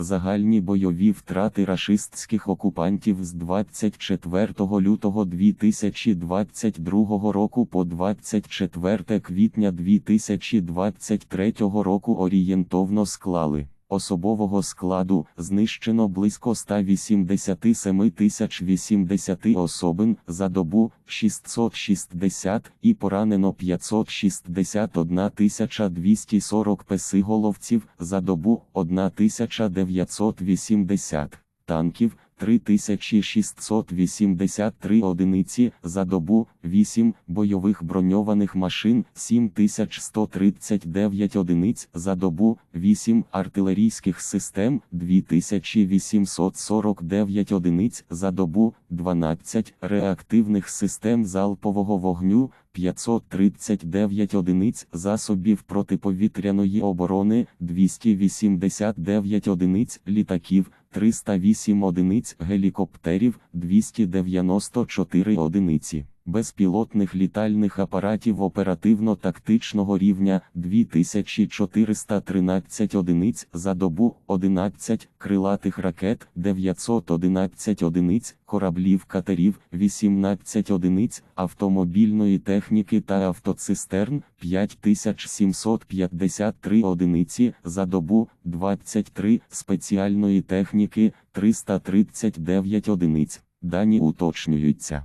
Загальні бойові втрати рашистських окупантів з 24 лютого 2022 року по 24 квітня 2023 року орієнтовно склали. Особового складу знищено близько 187 тисяч 80 особин за добу 660 і поранено 561 тисяча 240 песиголовців за добу 1980 танків 3683 одиниці за добу, 8 бойових броньованих машин, 7139 одиниць за добу, 8 артилерійських систем, 2849 одиниць за добу, 12 реактивних систем залпового вогню, 539 одиниць засобів протиповітряної оборони, 289 одиниць літаків, 308 одиниць гелікоптерів, 294 одиниці. Безпілотних літальних апаратів оперативно-тактичного рівня 2413 одиниць за добу, 11 крилатих ракет, 911 одиниць, кораблів катерів, 18 одиниць, автомобільної техніки та автоцистерн, 5753 одиниці за добу, 23 спеціальної техніки, 339 одиниць. Дані уточнюються.